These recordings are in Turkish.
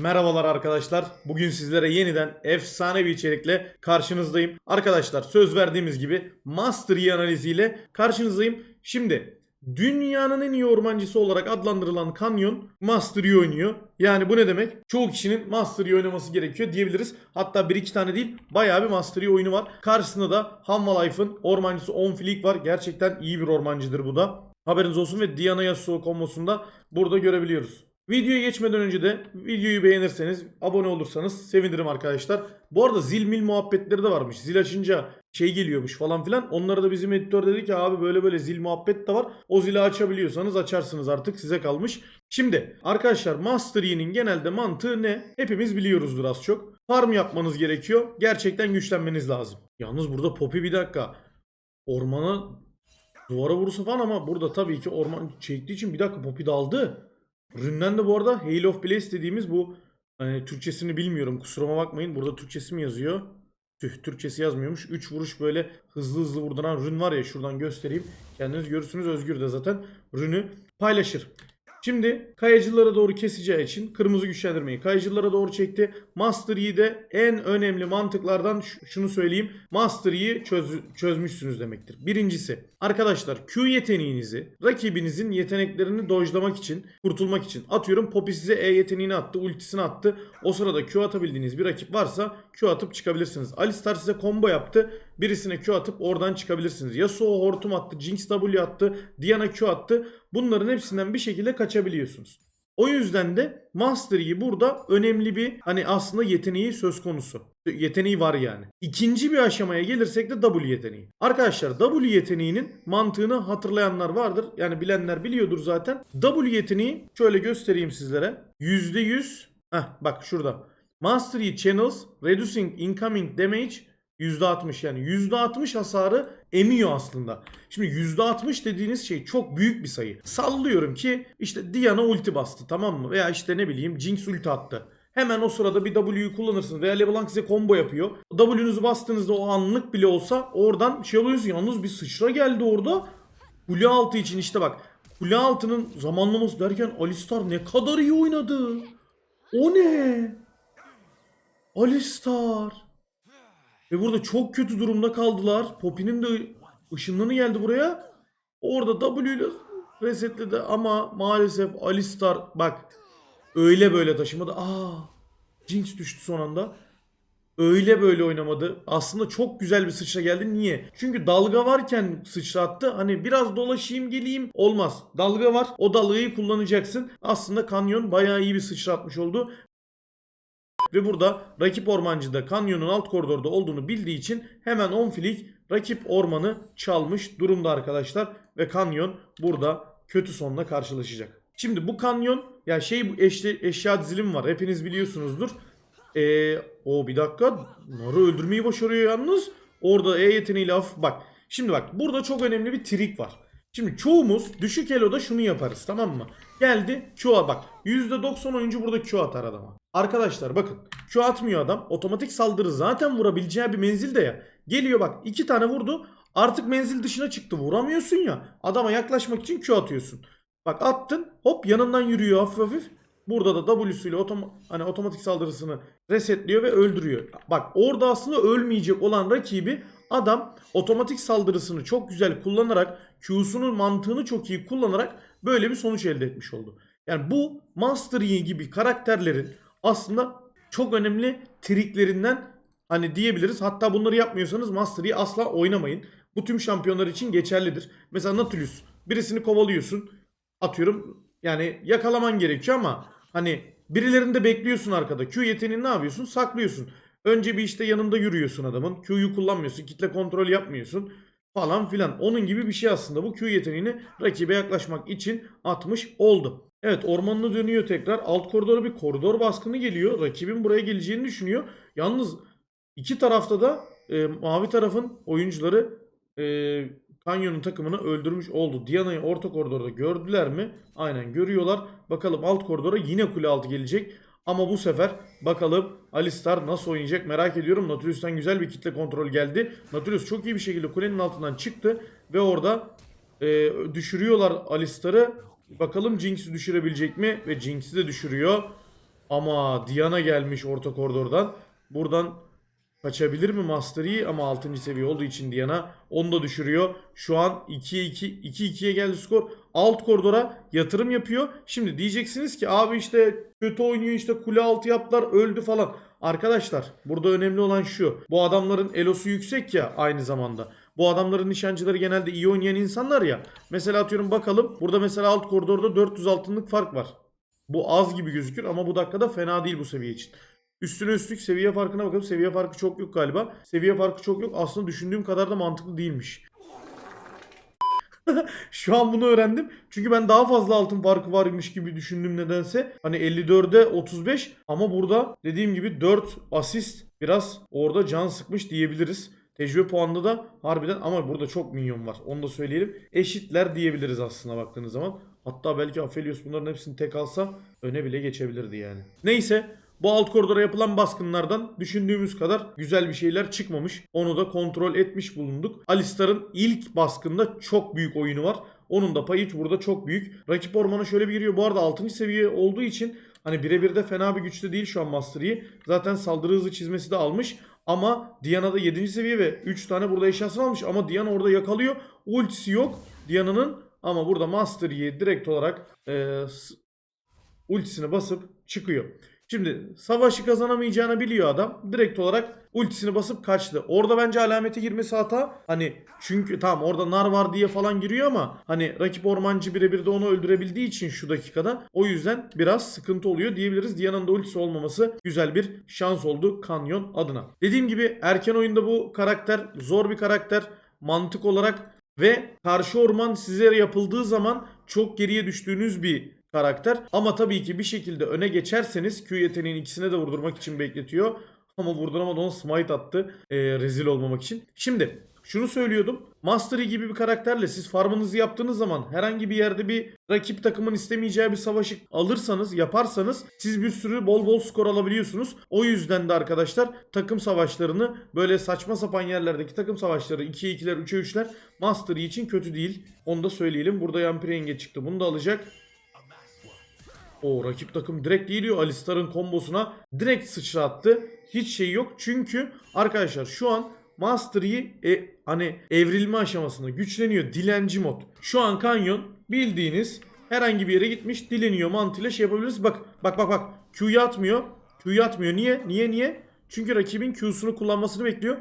Merhabalar arkadaşlar. Bugün sizlere yeniden efsane bir içerikle karşınızdayım. Arkadaşlar söz verdiğimiz gibi Master Yi analiziyle karşınızdayım. Şimdi dünyanın en iyi ormancısı olarak adlandırılan Canyon Master Yi oynuyor. Yani bu ne demek? Çoğu kişinin Master Yi oynaması gerekiyor diyebiliriz. Hatta bir iki tane değil bayağı bir Master Yi oyunu var. Karşısında da Hanwha Life'ın ormancısı On var. Gerçekten iyi bir ormancıdır bu da. Haberiniz olsun ve Diana Yasuo kombosunda burada görebiliyoruz. Videoya geçmeden önce de videoyu beğenirseniz, abone olursanız sevinirim arkadaşlar. Bu arada zil mil muhabbetleri de varmış. Zil açınca şey geliyormuş falan filan. Onlara da bizim editör dedi ki abi böyle böyle zil muhabbet de var. O zili açabiliyorsanız açarsınız artık size kalmış. Şimdi arkadaşlar Master Yi'nin genelde mantığı ne? Hepimiz biliyoruzdur az çok. Farm yapmanız gerekiyor. Gerçekten güçlenmeniz lazım. Yalnız burada Poppy bir dakika. Ormana duvara vursa falan ama burada tabii ki orman çektiği için bir dakika Poppy daldı. Ründen de bu arada Hail of Blaze dediğimiz bu hani Türkçesini bilmiyorum kusuruma bakmayın. Burada Türkçesi mi yazıyor? Tüh Türkçesi yazmıyormuş. 3 vuruş böyle hızlı hızlı vurduran rün var ya şuradan göstereyim. Kendiniz görürsünüz Özgür de zaten rünü paylaşır. Şimdi kayacılara doğru keseceği için kırmızı güçlendirmeyi kayacılara doğru çekti. Master Yi de en önemli mantıklardan şunu söyleyeyim. Master Yi çöz, çözmüşsünüz demektir. Birincisi arkadaşlar Q yeteneğinizi rakibinizin yeteneklerini dojlamak için kurtulmak için atıyorum Poppy size E yeteneğini attı ultisini attı. O sırada Q atabildiğiniz bir rakip varsa Q atıp çıkabilirsiniz. Alistar size combo yaptı. Birisine Q atıp oradan çıkabilirsiniz. Yasuo hortum attı, Jinx W attı, Diana Q attı. Bunların hepsinden bir şekilde kaçabiliyorsunuz. O yüzden de Master Yi burada önemli bir hani aslında yeteneği söz konusu. Yeteneği var yani. İkinci bir aşamaya gelirsek de W yeteneği. Arkadaşlar W yeteneğinin mantığını hatırlayanlar vardır. Yani bilenler biliyordur zaten. W yeteneği şöyle göstereyim sizlere. %100 Heh bak şurada. Master Yi Channels Reducing Incoming Damage %60 yani %60 hasarı emiyor aslında. Şimdi %60 dediğiniz şey çok büyük bir sayı. Sallıyorum ki işte Diana ulti bastı tamam mı? Veya işte ne bileyim Jinx ulti attı. Hemen o sırada bir W'yu kullanırsınız veya LeBlanc size combo yapıyor. W'nuzu bastığınızda o anlık bile olsa oradan şey oluyorsun. Yalnız bir sıçra geldi orada. Kule altı için işte bak. Kule altının zamanlaması derken Alistar ne kadar iyi oynadı. O ne? Alistar. Ve burada çok kötü durumda kaldılar. Poppy'nin de ışınlanı geldi buraya. Orada W ile resetledi ama maalesef Alistar bak öyle böyle taşımadı. Aa Jinx düştü son anda. Öyle böyle oynamadı. Aslında çok güzel bir sıçra geldi. Niye? Çünkü dalga varken sıçrattı. Hani biraz dolaşayım geleyim olmaz. Dalga var. O dalgayı kullanacaksın. Aslında kanyon bayağı iyi bir sıçratmış oldu. Ve burada rakip ormancı da kanyonun alt koridorda olduğunu bildiği için hemen 10 filik rakip ormanı çalmış durumda arkadaşlar. Ve kanyon burada kötü sonla karşılaşacak. Şimdi bu kanyon ya şey bu eşli, eşya dizilim var. Hepiniz biliyorsunuzdur. Ee, o bir dakika. Narı öldürmeyi başarıyor yalnız. Orada E yeteneğiyle hafif bak. Şimdi bak burada çok önemli bir trik var. Şimdi çoğumuz düşük eloda şunu yaparız tamam mı? Geldi Q'a bak. %90 oyuncu burada Q atar adama. Arkadaşlar bakın Q atmıyor adam. Otomatik saldırı zaten vurabileceği bir menzilde ya. Geliyor bak iki tane vurdu. Artık menzil dışına çıktı. Vuramıyorsun ya. Adama yaklaşmak için Q atıyorsun. Bak attın hop yanından yürüyor hafif hafif. Burada da W'suyla otom hani otomatik saldırısını resetliyor ve öldürüyor. Bak orada aslında ölmeyecek olan rakibi adam otomatik saldırısını çok güzel kullanarak Q'sunun mantığını çok iyi kullanarak böyle bir sonuç elde etmiş oldu. Yani bu Master Yi gibi karakterlerin aslında çok önemli triklerinden hani diyebiliriz. Hatta bunları yapmıyorsanız Master Yi asla oynamayın. Bu tüm şampiyonlar için geçerlidir. Mesela Nautilus birisini kovalıyorsun. Atıyorum yani yakalaman gerekiyor ama hani birilerinde bekliyorsun arkada. Q yeteneğini ne yapıyorsun? Saklıyorsun. Önce bir işte yanında yürüyorsun adamın. Q'yu kullanmıyorsun. Kitle kontrol yapmıyorsun. Falan filan. Onun gibi bir şey aslında. Bu Q yeteneğini rakibe yaklaşmak için atmış oldu. Evet ormanını dönüyor tekrar. Alt koridora bir koridor baskını geliyor. Rakibin buraya geleceğini düşünüyor. Yalnız iki tarafta da e, mavi tarafın oyuncuları e, Kanyon'un takımını öldürmüş oldu. Diana'yı orta koridorda gördüler mi? Aynen görüyorlar. Bakalım alt koridora yine kule altı gelecek. Ama bu sefer bakalım Alistar nasıl oynayacak merak ediyorum. Nautilus'tan güzel bir kitle kontrol geldi. Nautilus çok iyi bir şekilde kulenin altından çıktı. Ve orada e, düşürüyorlar Alistar'ı. Bakalım Jinx'i düşürebilecek mi? Ve Jinx'i de düşürüyor. Ama Diana gelmiş orta koridordan. Buradan kaçabilir mi Master? Ama 6. seviye olduğu için Diana onu da düşürüyor. Şu an 2'ye 2 2-2'ye geldi skor. Alt koridora yatırım yapıyor. Şimdi diyeceksiniz ki abi işte kötü oynuyor işte kule altı yaptılar öldü falan. Arkadaşlar burada önemli olan şu. Bu adamların elosu yüksek ya aynı zamanda. Bu adamların nişancıları genelde iyi oynayan insanlar ya. Mesela atıyorum bakalım. Burada mesela alt koridorda 400 altınlık fark var. Bu az gibi gözükür ama bu dakikada fena değil bu seviye için. Üstüne üstlük seviye farkına bakalım. Seviye farkı çok yok galiba. Seviye farkı çok yok. Aslında düşündüğüm kadar da mantıklı değilmiş. Şu an bunu öğrendim. Çünkü ben daha fazla altın farkı varmış gibi düşündüm nedense. Hani 54'e 35 ama burada dediğim gibi 4 asist biraz orada can sıkmış diyebiliriz. Tecrübe puanında da harbiden ama burada çok minyon var. Onu da söyleyelim. Eşitler diyebiliriz aslında baktığınız zaman. Hatta belki Aphelios bunların hepsini tek alsa öne bile geçebilirdi yani. Neyse bu alt koridora yapılan baskınlardan düşündüğümüz kadar güzel bir şeyler çıkmamış. Onu da kontrol etmiş bulunduk. Alistar'ın ilk baskında çok büyük oyunu var. Onun da payı burada çok büyük. Rakip ormana şöyle bir giriyor. Bu arada 6. seviye olduğu için hani birebir de fena bir güçte değil şu an Master Yi. Zaten saldırı hızı çizmesi de almış. Ama Diana'da 7. seviye ve 3 tane burada eşyasını almış. Ama Diana orada yakalıyor. Ultisi yok Diana'nın. Ama burada Master Yi direkt olarak e, ultisini basıp çıkıyor. Şimdi savaşı kazanamayacağını biliyor adam. Direkt olarak ultisini basıp kaçtı. Orada bence alamete girmesi hata. Hani çünkü tamam orada nar var diye falan giriyor ama hani rakip ormancı birebir de onu öldürebildiği için şu dakikada o yüzden biraz sıkıntı oluyor diyebiliriz. Diana'nın da ultisi olmaması güzel bir şans oldu Kanyon adına. Dediğim gibi erken oyunda bu karakter zor bir karakter. Mantık olarak ve karşı orman size yapıldığı zaman çok geriye düştüğünüz bir karakter. Ama tabii ki bir şekilde öne geçerseniz Q yeteneğin ikisine de vurdurmak için bekletiyor. Ama vurduramadı onu smite attı ee, rezil olmamak için. Şimdi şunu söylüyordum. Mastery gibi bir karakterle siz farmınızı yaptığınız zaman herhangi bir yerde bir rakip takımın istemeyeceği bir savaşı alırsanız, yaparsanız siz bir sürü bol bol skor alabiliyorsunuz. O yüzden de arkadaşlar takım savaşlarını böyle saçma sapan yerlerdeki takım savaşları 2'ye 2'ler, 3'e 3'ler Mastery için kötü değil. Onu da söyleyelim. Burada Yampiri Enge çıktı. Bunu da alacak. O rakip takım direkt geliyor Alistar'ın kombosuna direkt sıçrattı. Hiç şey yok çünkü arkadaşlar şu an Master e, hani evrilme aşamasında güçleniyor dilenci mod. Şu an Kanyon bildiğiniz herhangi bir yere gitmiş dileniyor mantığıyla şey yapabiliriz. Bak bak bak bak Q'yu atmıyor. Q'yu atmıyor. Niye? Niye niye? Çünkü rakibin Q'sunu kullanmasını bekliyor.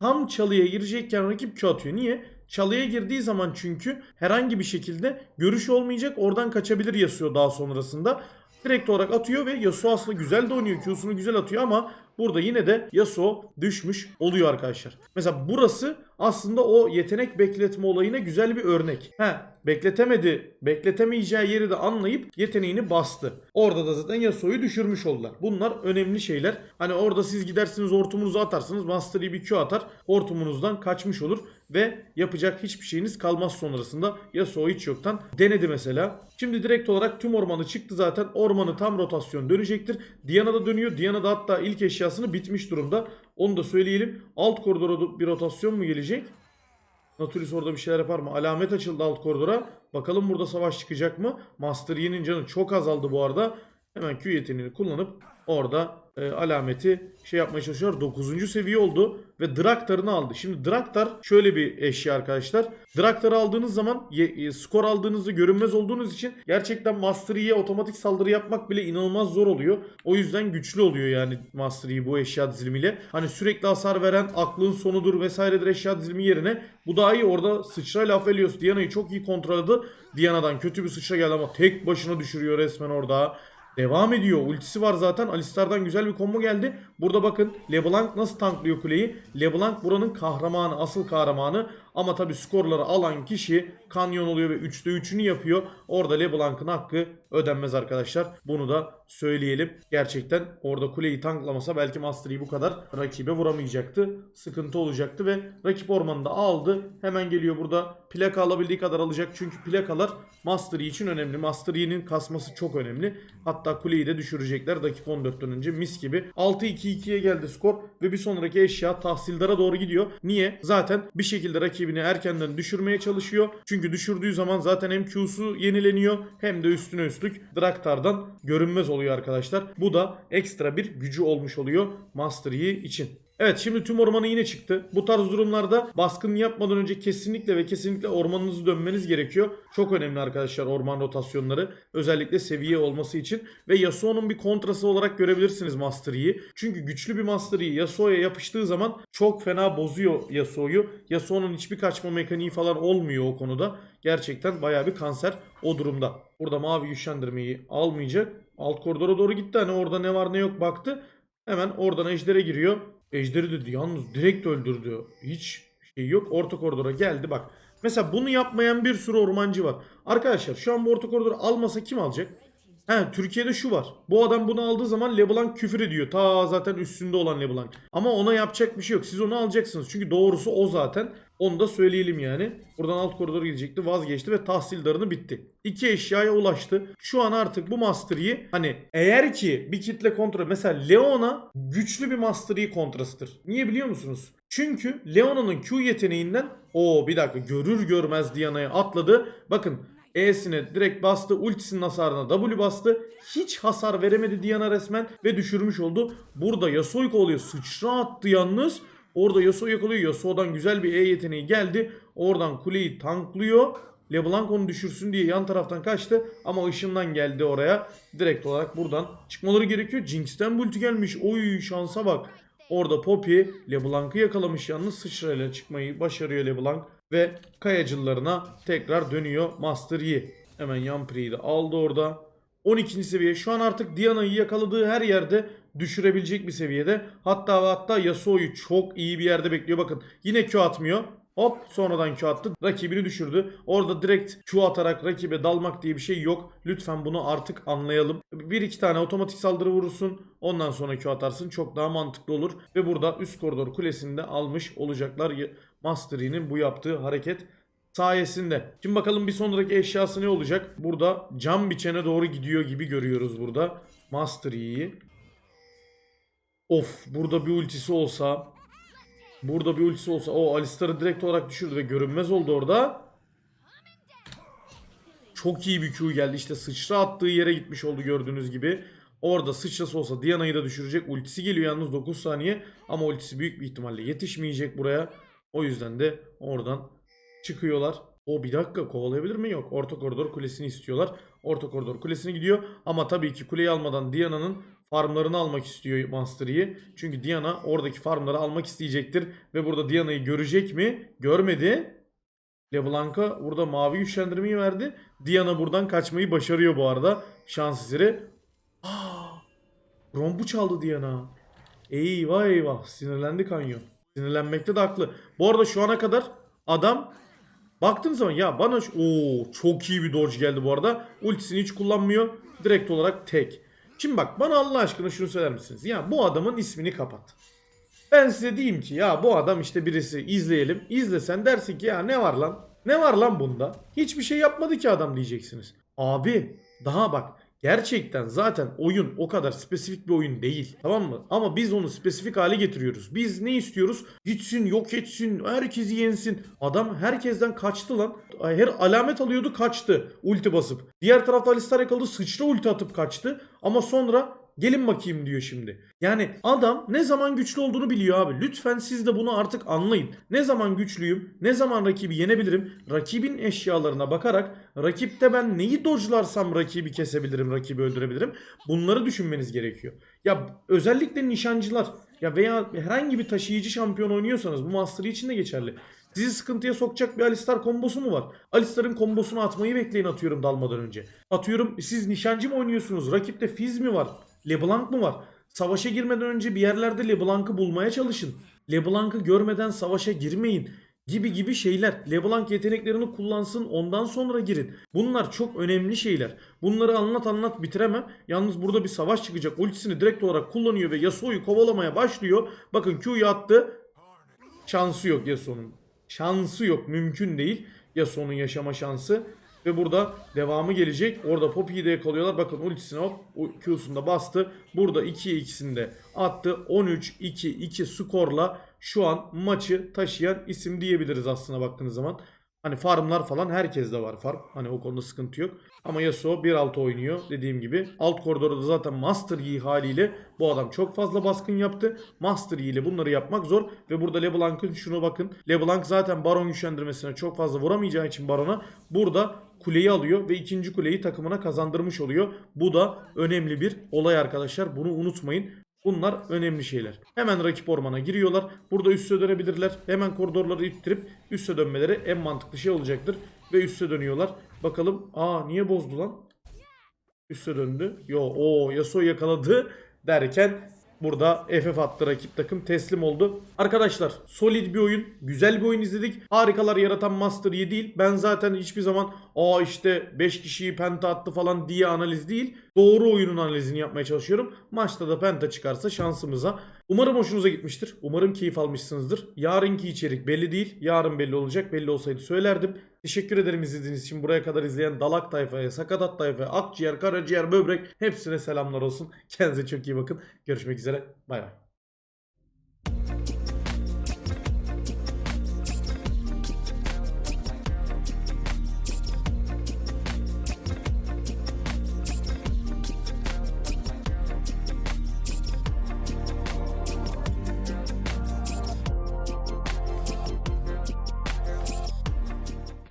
Tam çalıya girecekken rakip Q atıyor. Niye? Çalıya girdiği zaman çünkü herhangi bir şekilde görüş olmayacak. Oradan kaçabilir Yasuo daha sonrasında. Direkt olarak atıyor ve Yasuo aslında güzel de oynuyor. Q'sunu güzel atıyor ama burada yine de Yasuo düşmüş oluyor arkadaşlar. Mesela burası aslında o yetenek bekletme olayına güzel bir örnek. He, bekletemedi. Bekletemeyeceği yeri de anlayıp yeteneğini bastı. Orada da zaten Yasuo'yu düşürmüş oldular. Bunlar önemli şeyler. Hani orada siz gidersiniz hortumunuzu atarsınız. Mastery bir Q atar. Hortumunuzdan kaçmış olur. Ve yapacak hiçbir şeyiniz kalmaz sonrasında. Yasuo hiç yoktan denedi mesela. Şimdi direkt olarak tüm ormanı çıktı zaten. Ormanı tam rotasyon dönecektir. Diana da dönüyor. Diana da hatta ilk eşyasını bitmiş durumda. Onu da söyleyelim. Alt koridora bir rotasyon mu gelecek? Nautilus orada bir şeyler yapar mı? Alamet açıldı alt koridora. Bakalım burada savaş çıkacak mı? Master Yi'nin canı çok azaldı bu arada. Hemen Q yeteneğini kullanıp orada e, alameti şey yapmaya çalışıyor. 9. seviye oldu ve Draktar'ını aldı. Şimdi Draktar şöyle bir eşya arkadaşlar. Draktar'ı aldığınız zaman ye- e, skor aldığınızda görünmez olduğunuz için gerçekten Master Yi'ye otomatik saldırı yapmak bile inanılmaz zor oluyor. O yüzden güçlü oluyor yani Master Yi bu eşya dizilimiyle. Hani sürekli hasar veren aklın sonudur vesairedir eşya dizilimi yerine bu daha iyi. Orada sıçrayla Aphelios Diana'yı çok iyi kontrol aldı. Diana'dan kötü bir sıçra geldi ama tek başına düşürüyor resmen orada. Devam ediyor. Ultisi var zaten. Alistar'dan güzel bir combo geldi. Burada bakın LeBlanc nasıl tanklıyor kuleyi. LeBlanc buranın kahramanı, asıl kahramanı. Ama tabi skorları alan kişi kanyon oluyor ve 3'te 3'ünü yapıyor. Orada LeBlanc'ın hakkı ödenmez arkadaşlar. Bunu da söyleyelim. Gerçekten orada kuleyi tanklamasa belki Mastery bu kadar rakibe vuramayacaktı. Sıkıntı olacaktı ve rakip ormanında aldı. Hemen geliyor burada plaka alabildiği kadar alacak. Çünkü plakalar Mastery için önemli. Mastery'nin kasması çok önemli. Hatta kuleyi de düşürecekler dakika 14'ten önce mis gibi. 6-2-2'ye geldi skor ve bir sonraki eşya tahsildara doğru gidiyor. Niye? Zaten bir şekilde rakibi rakibini erkenden düşürmeye çalışıyor. Çünkü düşürdüğü zaman zaten hem Q'su yenileniyor hem de üstüne üstlük Draktar'dan görünmez oluyor arkadaşlar. Bu da ekstra bir gücü olmuş oluyor Master Yi için. Evet şimdi tüm ormanı yine çıktı. Bu tarz durumlarda baskın yapmadan önce kesinlikle ve kesinlikle ormanınızı dönmeniz gerekiyor. Çok önemli arkadaşlar orman rotasyonları. Özellikle seviye olması için. Ve Yasuo'nun bir kontrası olarak görebilirsiniz Master Yi'yi. Çünkü güçlü bir Master Yi Yasuo'ya yapıştığı zaman çok fena bozuyor Yasuo'yu. Yasuo'nun hiçbir kaçma mekaniği falan olmuyor o konuda. Gerçekten baya bir kanser o durumda. Burada mavi güçlendirmeyi almayacak. Alt koridora doğru gitti. Hani orada ne var ne yok baktı. Hemen oradan ejdere giriyor. Ejderi dedi yalnız direkt öldürdü. Hiç şey yok. Orta koridora geldi bak. Mesela bunu yapmayan bir sürü ormancı var. Arkadaşlar şu an bu orta koridoru almasa kim alacak? He Türkiye'de şu var. Bu adam bunu aldığı zaman LeBlanc küfür ediyor. Ta zaten üstünde olan LeBlanc. Ama ona yapacak bir şey yok. Siz onu alacaksınız. Çünkü doğrusu o zaten. Onu da söyleyelim yani. Buradan alt koridora gidecekti. Vazgeçti ve tahsildarını bitti. İki eşyaya ulaştı. Şu an artık bu Master Yi hani eğer ki bir kitle kontra mesela Leona güçlü bir Master Yi kontrasıdır. Niye biliyor musunuz? Çünkü Leona'nın Q yeteneğinden o bir dakika görür görmez Diana'ya atladı. Bakın E'sine direkt bastı. Ultisinin hasarına W bastı. Hiç hasar veremedi Diana resmen ve düşürmüş oldu. Burada Yasuo'yu kovalıyor. Sıçra attı yalnız. Orada Yasuo yakalıyor. Yasuo'dan güzel bir E yeteneği geldi. Oradan kuleyi tanklıyor. LeBlanc onu düşürsün diye yan taraftan kaçtı. Ama ışından geldi oraya. Direkt olarak buradan çıkmaları gerekiyor. Jinx'ten ulti gelmiş. Oy şansa bak. Orada Poppy LeBlanc'ı yakalamış yalnız sıçrayla çıkmayı başarıyor LeBlanc. Ve kayacıllarına tekrar dönüyor Master Yi. Hemen Yampri'yi de aldı orada. 12. seviye. Şu an artık Diana'yı yakaladığı her yerde düşürebilecek bir seviyede. Hatta ve hatta Yasuo'yu çok iyi bir yerde bekliyor. Bakın yine Q atmıyor. Hop sonradan Q attı. Rakibini düşürdü. Orada direkt Q atarak rakibe dalmak diye bir şey yok. Lütfen bunu artık anlayalım. Bir iki tane otomatik saldırı vurursun. Ondan sonra Q atarsın. Çok daha mantıklı olur. Ve burada üst koridor kulesini de almış olacaklar. Master Yi'nin bu yaptığı hareket sayesinde. Şimdi bakalım bir sonraki eşyası ne olacak? Burada cam biçene doğru gidiyor gibi görüyoruz burada. Master Yi'yi. Of burada bir ultisi olsa Burada bir ultisi olsa o Alistar'ı direkt olarak düşürdü ve görünmez oldu orada. Çok iyi bir Q geldi. İşte sıçra attığı yere gitmiş oldu gördüğünüz gibi. Orada sıçrası olsa Diana'yı da düşürecek. Ultisi geliyor yalnız 9 saniye. Ama ultisi büyük bir ihtimalle yetişmeyecek buraya. O yüzden de oradan çıkıyorlar. O bir dakika kovalayabilir mi? Yok. Orta koridor kulesini istiyorlar. Orta koridor kulesine gidiyor. Ama tabii ki kuleyi almadan Diana'nın farmlarını almak istiyor Master Yi. Çünkü Diana oradaki farmları almak isteyecektir. Ve burada Diana'yı görecek mi? Görmedi. LeBlanc'a burada mavi güçlendirmeyi verdi. Diana buradan kaçmayı başarıyor bu arada. Şans eseri. Aa, Rombu çaldı Diana. Eyvah eyvah. Sinirlendi Kanyon. Sinirlenmekte de haklı. Bu arada şu ana kadar adam baktığın zaman ya bana Oo, çok iyi bir dodge geldi bu arada. Ultisini hiç kullanmıyor. Direkt olarak tek. Şimdi bak bana Allah aşkına şunu söyler misiniz? Ya bu adamın ismini kapat. Ben size diyeyim ki ya bu adam işte birisi izleyelim. İzlesen dersin ki ya ne var lan? Ne var lan bunda? Hiçbir şey yapmadı ki adam diyeceksiniz. Abi daha bak gerçekten zaten oyun o kadar spesifik bir oyun değil. Tamam mı? Ama biz onu spesifik hale getiriyoruz. Biz ne istiyoruz? Gitsin, yok etsin, herkesi yensin. Adam herkesten kaçtı lan. Her alamet alıyordu kaçtı ulti basıp. Diğer tarafta Alistar yakaladı sıçra ulti atıp kaçtı. Ama sonra Gelin bakayım diyor şimdi. Yani adam ne zaman güçlü olduğunu biliyor abi. Lütfen siz de bunu artık anlayın. Ne zaman güçlüyüm, ne zaman rakibi yenebilirim. Rakibin eşyalarına bakarak rakipte ben neyi dodge'larsam rakibi kesebilirim, rakibi öldürebilirim. Bunları düşünmeniz gerekiyor. Ya özellikle nişancılar ya veya herhangi bir taşıyıcı şampiyon oynuyorsanız bu Master için de geçerli. Sizi sıkıntıya sokacak bir Alistar kombosu mu var? Alistar'ın kombosunu atmayı bekleyin atıyorum dalmadan önce. Atıyorum siz nişancı mı oynuyorsunuz? Rakipte Fizz mi var? LeBlanc mı var? Savaşa girmeden önce bir yerlerde LeBlanc'ı bulmaya çalışın. LeBlanc'ı görmeden savaşa girmeyin gibi gibi şeyler. LeBlanc yeteneklerini kullansın ondan sonra girin. Bunlar çok önemli şeyler. Bunları anlat anlat bitiremem. Yalnız burada bir savaş çıkacak. Ultisini direkt olarak kullanıyor ve Yasuo'yu kovalamaya başlıyor. Bakın Q'yu attı. Şansı yok Yasuo'nun. Şansı yok. Mümkün değil. Yasuo'nun yaşama şansı. Ve burada devamı gelecek. Orada Poppy'yi de yakalıyorlar. Bakın ultisine hop Q'sunu da bastı. Burada 2'ye ikisini de attı. 13-2-2 skorla şu an maçı taşıyan isim diyebiliriz aslına baktığınız zaman. Hani farmlar falan herkeste var farm. Hani o konuda sıkıntı yok. Ama Yasuo 1.6 oynuyor dediğim gibi. Alt koridorda zaten Master Yi haliyle bu adam çok fazla baskın yaptı. Master Yi ile bunları yapmak zor. Ve burada LeBlanc'ın şunu bakın. LeBlanc zaten Baron güçlendirmesine çok fazla vuramayacağı için Baron'a burada kuleyi alıyor ve ikinci kuleyi takımına kazandırmış oluyor. Bu da önemli bir olay arkadaşlar. Bunu unutmayın. Bunlar önemli şeyler. Hemen rakip ormana giriyorlar. Burada üste dönebilirler. Hemen koridorları ittirip üste dönmeleri en mantıklı şey olacaktır. Ve üste dönüyorlar. Bakalım. Aa niye bozdu lan? Üste döndü. Yo o Yasuo yakaladı derken burada FF attı rakip takım teslim oldu. Arkadaşlar solid bir oyun, güzel bir oyun izledik. Harikalar yaratan Master Yi değil. Ben zaten hiçbir zaman aa işte 5 kişiyi penta attı falan diye analiz değil. Doğru oyunun analizini yapmaya çalışıyorum. Maçta da penta çıkarsa şansımıza. Umarım hoşunuza gitmiştir. Umarım keyif almışsınızdır. Yarınki içerik belli değil. Yarın belli olacak. Belli olsaydı söylerdim. Teşekkür ederim izlediğiniz için. Buraya kadar izleyen Dalak tayfaya, Sakatat tayfaya, Akciğer, Karaciğer, Böbrek hepsine selamlar olsun. Kendinize çok iyi bakın. Görüşmek üzere. Bay bay.